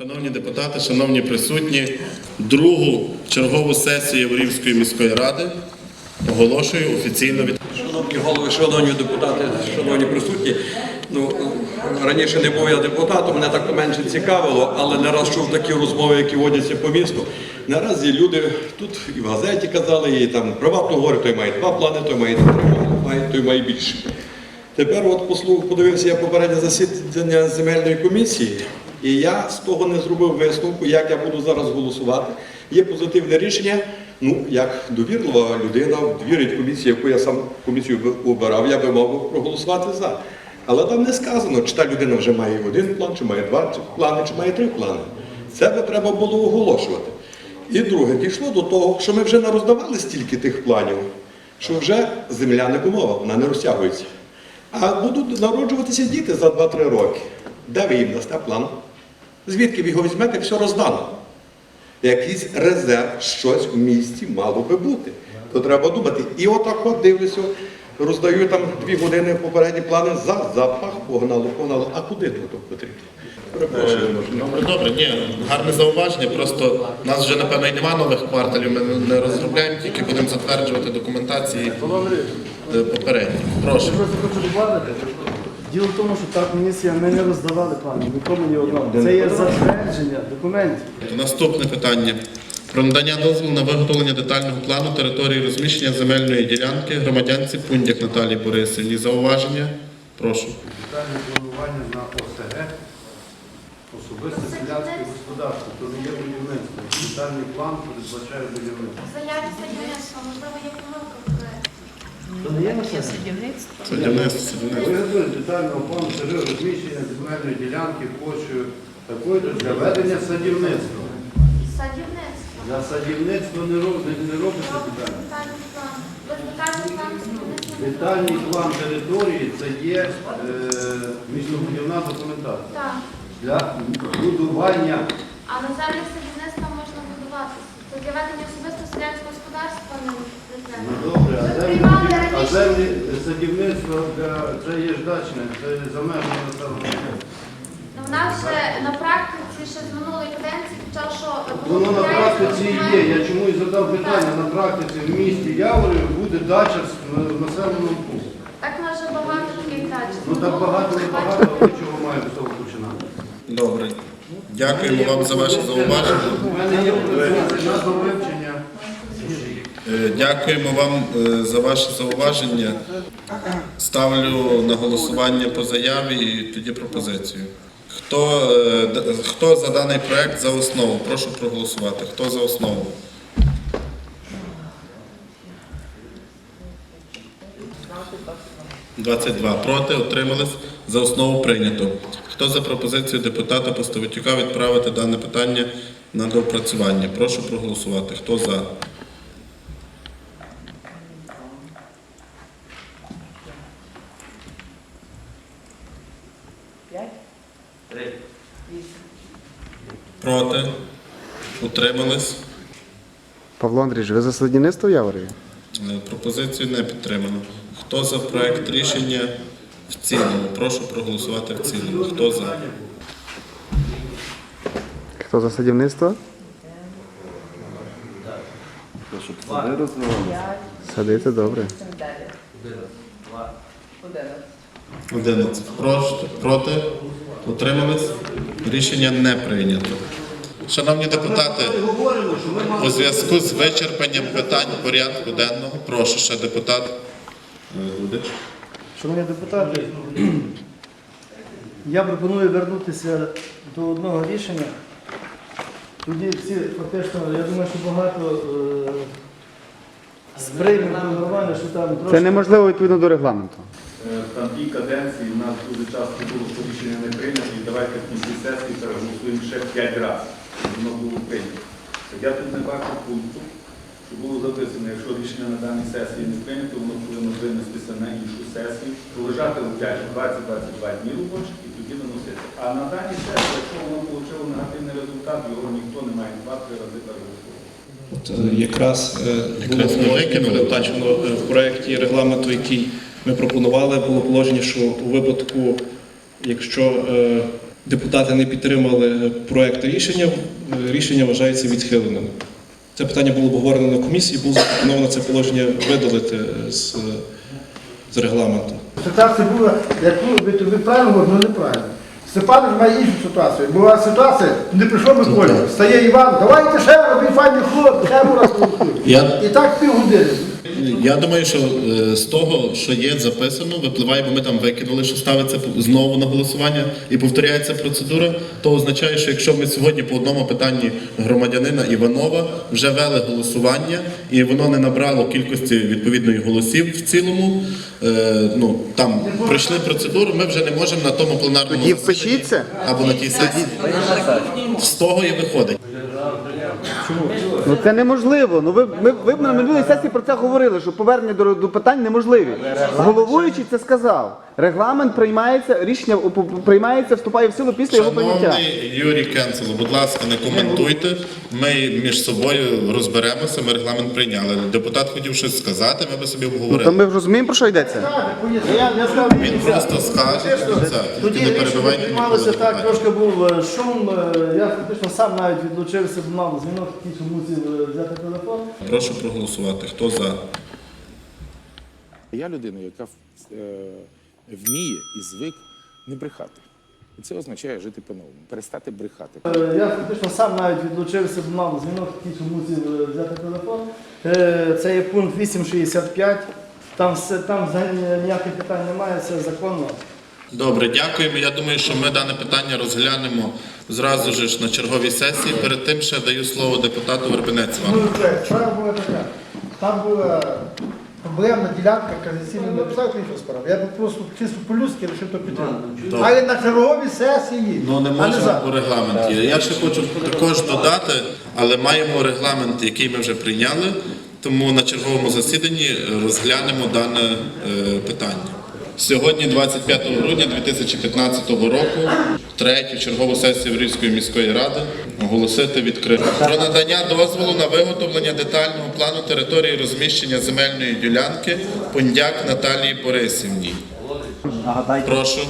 Шановні депутати, шановні присутні, другу чергову сесію Яворівської міської ради оголошую офіційно від. Шановні голови, шановні депутати, шановні присутні. Ну раніше не був я депутатом, мене так менше цікавило, але не раз чув такі розмови, які водяться по місту. Наразі люди тут і в газеті казали, і там приватно говорять, той має два плани, той має три плани, той має більше. Тепер от послух подивився я попереднє засідання земельної комісії, і я з того не зробив висновку, як я буду зараз голосувати. Є позитивне рішення. Ну, як довірлива людина, вірить комісії, яку я сам комісію обирав, я би мав проголосувати за. Але там не сказано, чи та людина вже має один план, чи має два плани, чи має три плани. Це би треба було оголошувати. І друге, дійшло до того, що ми вже не роздавали стільки тих планів, що вже земля не гумова, вона не розтягується. А будуть народжуватися діти за 2-3 роки. Де ви їм дасте план? Звідки ви його візьмете, все роздано. Якийсь резерв, щось в місті мало би бути. То треба думати. І отак от дивлюся, роздаю там дві години попередні плани за запах, погнало, погнало. А куди тут потрібно? Перепрошую. Добре, добре, ні, гарне зауваження. Просто в нас вже напевно і немає нових кварталів. Ми не розробляємо, тільки будемо затверджувати документації е, попередні. Прошу. Діло в тому, що та комісія ми не роздавали плани, нікому ні одному. Це є затвердження документів. Наступне питання. Про надання дозволу на виготовлення детального плану території розміщення земельної ділянки громадянці Пундяк Наталії Борисівні. Зауваження? Прошу. Детальне планування на ОСГ, особисте селянське господарство, то не є будівництво. Детальний план передбачає будівництво. Заяві садівництва, можливо, є помилка в на це? Садівництво, садівництво. Виготовлення детального плану ТР розміщення земельної ділянки площею такої для ведення садівництва. Садівництво. Для садівництва не робиться, не робиться Робиться детальний план. Території це є е, документація. Так. Для будування А на землях садівництва можна будуватися. Це для ведення особисто землі садівництва для це є ж дачне, це за межами населеного пункту. Ну, В нас вже на практиці ще з минулої каденції почав, що Воно на практиці і є. Я чому і задав питання. На практиці в місті Яворів буде дача в населеному пункті. Так в нас вже багато таких дач. Ну так багато не багато, а ви чого маємо з того починати? Добре. Дякуємо вам за ваше зауваження. У мене є пропозиція на довивчення. Е, Дякуємо вам е, за ваше зауваження. Ставлю на голосування по заяві і тоді пропозицію. Хто, е, хто за даний проект за основу? Прошу проголосувати. Хто за основу? «22 проти, утримались. За основу прийнято. Хто за пропозицію депутата Постовитюка відправити дане питання на доопрацювання? Прошу проголосувати. Хто за? Проти? Утримались? Павло Андрійович, ви за садівництво в Яворові? Е, Пропозицію не підтримано. Хто за проект рішення в цілому? Прошу проголосувати в цілому. Хто за? Хто за садівництво? Садити добре. 11. Проти? Проти? Утримались? Рішення не прийнято. Шановні депутати, у зв'язку з вичерпанням питань порядку денного, прошу ще депутат е, Гудич. Шановні депутати, я пропоную вернутися до одного рішення. Тоді всі фактично, я думаю, що багато е, сприймемо нормально, що там трошки. Це неможливо відповідно до регламенту. Е, Там тій каденції в нас дуже часто було що рішення не прийнято, і давайте в кінці сесії переголосуємо ще 5 разів, щоб воно було прийнято. Я тут не бачу пункту, що було записано, якщо рішення на даній сесії не прийнято, воно повинно винестися на іншу сесію, полежати в 20-22 дні робочих і тоді виносити. А на даній сесії, якщо воно отримало негативний результат, його ніхто не має два-три рази переголосувати. Е, Якраз е, Якраз ми викинули. е, в проєкті регламенту, який ми пропонували, було положення, що у випадку, якщо е, депутати не підтримали проект рішення, е, рішення вважається відхиленим. Це питання було обговорено на комісії, було запропоновано це положення видалити з, з регламенту. Ситуація була, яку ви, ви правильно але неправильно. Степанович має іншу ситуацію. Була ситуація, не прийшов Миколя, стає Іван, давайте ще він файний хлоп, ще раз голосуємо. Я- І так півгодини. Я думаю, що е, з того, що є записано, випливає, бо ми там викинули, що ставиться знову на голосування і повторяється процедура, то означає, що якщо ми сьогодні по одному питанні громадянина Іванова вже вели голосування і воно не набрало кількості відповідної голосів в цілому, е, ну там пройшли процедуру, ми вже не можемо на тому пленарному Тоді впишіться. або на тій сесії. З того і виходить. Ну це неможливо. Ну ви ми, ви на минулій сесії про це говорили, що повернення до, до питань неможливі. Головуючий це сказав. Регламент приймається, рішення приймається, вступає в силу після його прийняття. Шановний Юрій Кенцело, будь ласка, не коментуйте. Ми між собою розберемося, ми регламент прийняли. Депутат хотів щось сказати, ми би собі Ну то ми розуміємо про що йдеться. Він просто скаже, що це. Тоді не рішення перебивайте приймалося так, трошки був е, шум. е, Я фактично сам навіть відлучився, бо мав дзвінок, такий, що мусив е, взяти телефон. Прошу проголосувати. Хто за? Я людина, яка е, вміє і звик не брехати. І це означає жити по-новому, перестати брехати. Е, Я фактично сам навіть відлучився, бо мав дзвінок, такий, що мусив взяти телефон. Це є пункт 865. Там, все, там взагалі ніяких питань немає, це законно. Добре, дякуємо. Я думаю, що ми дане питання розглянемо зразу ж на черговій сесії. Перед тим ще даю слово депутату Вербенець. Ну, вже, вчора була така. Там була проблемна ділянка, казаційна не написав іншу справу. Я би просто чисто по-людськи вирішив то підтримати. Але на черговій сесії. Ну не а можемо по регламенті. Я ще хочу також додати, але маємо регламент, який ми вже прийняли, тому на черговому засіданні розглянемо дане е, питання. Сьогодні, 25 грудня 2015 року, третю чергову сесію Врівської міської ради оголосити відкрито. Про надання дозволу на виготовлення детального плану території розміщення земельної ділянки Пундяк Наталії Борисівні. Прошу.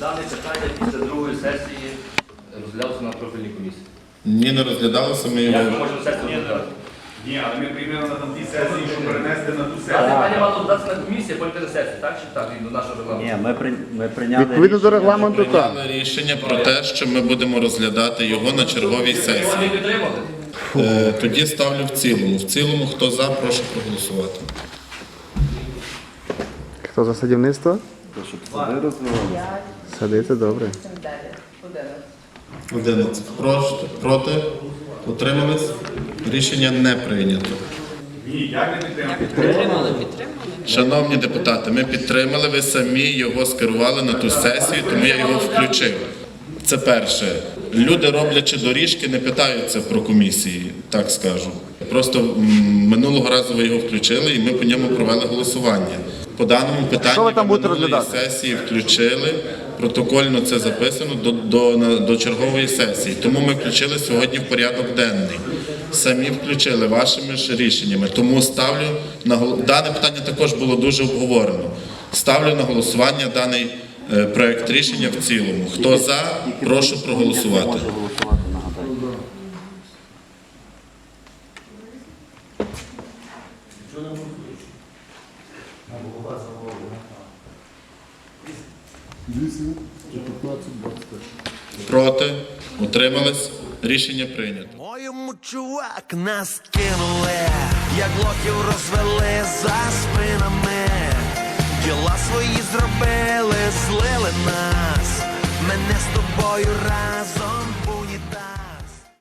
Дане питання після другої сесії розглядалося на профільній комісії. Ні, не розглядалося, ми Як ми можемо сесію розглядати? Ні, але ми приймемо на там тій сесії, щоб перенести на ту сесію. питання мало додатися на комісію, потім на сесію, так чи так, до нашого регламенту? Ні, ми, при, ми прийняли Відповідно до регламенту, так. Прийняли рішення про те, що ми будемо розглядати його на черговій сесії. підтримали. Е, Тоді ставлю в цілому. В цілому, хто за, прошу проголосувати. Хто за садівництво? Садити добре. 11. Проти, проти, утримались. Рішення не прийнято. Ні, як не підтримати? Шановні депутати, ми підтримали, ви самі його скерували на ту сесію, тому я його включив. Це перше. Люди, роблячи доріжки, не питаються про комісії, так скажу. Просто минулого разу ви його включили і ми по ньому провели голосування. По даному питанню ви там минулої сесії включили. Протокольно це записано до, до, на- до чергової сесії. Тому ми включили сьогодні в порядок денний. Самі включили вашими ж рішеннями. Тому ставлю на дане питання також було дуже обговорено. Ставлю на голосування даний е, проект рішення в цілому. Хто за, прошу проголосувати. Проти, утримались. Рішення прийнято. Моєму чувак нас кинули, як лохів розвели за спинами. Діла свої зробили, злили нас, мене з тобою разом.